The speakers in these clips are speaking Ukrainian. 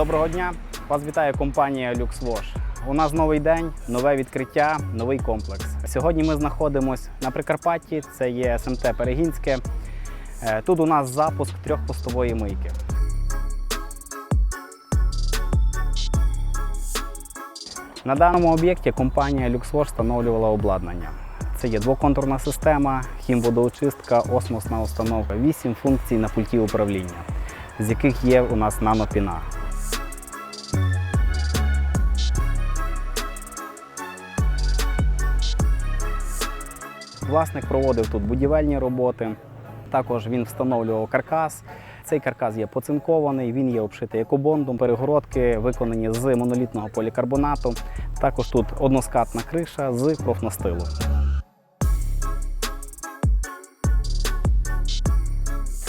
Доброго дня! Вас вітає компанія LuxWash. У нас новий день, нове відкриття, новий комплекс. Сьогодні ми знаходимося на Прикарпатті, це є СМТ Перегінське. Е, Тут у нас запуск трьохпостової мийки. На даному об'єкті компанія LuxWash встановлювала обладнання. Це є двоконтурна система, хімводоочистка, осмосна установка, 8 функцій на пульті управління, з яких є у нас нанопіна. Власник проводив тут будівельні роботи. Також він встановлював каркас. Цей каркас є поцинкований, він є обшитий екобондом. Перегородки виконані з монолітного полікарбонату. Також тут односкатна криша з профнастилу.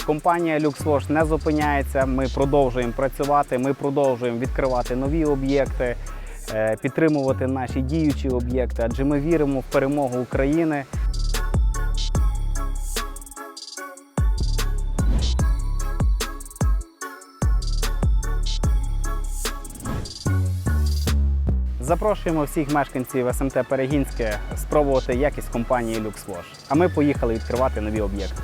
Компанія LuxWash не зупиняється. Ми продовжуємо працювати, ми продовжуємо відкривати нові об'єкти, е, підтримувати наші діючі об'єкти, адже ми віримо в перемогу України. Запрошуємо всіх мешканців СМТ Перегінське спробувати якість компанії LuxWash. А ми поїхали відкривати нові об'єкти.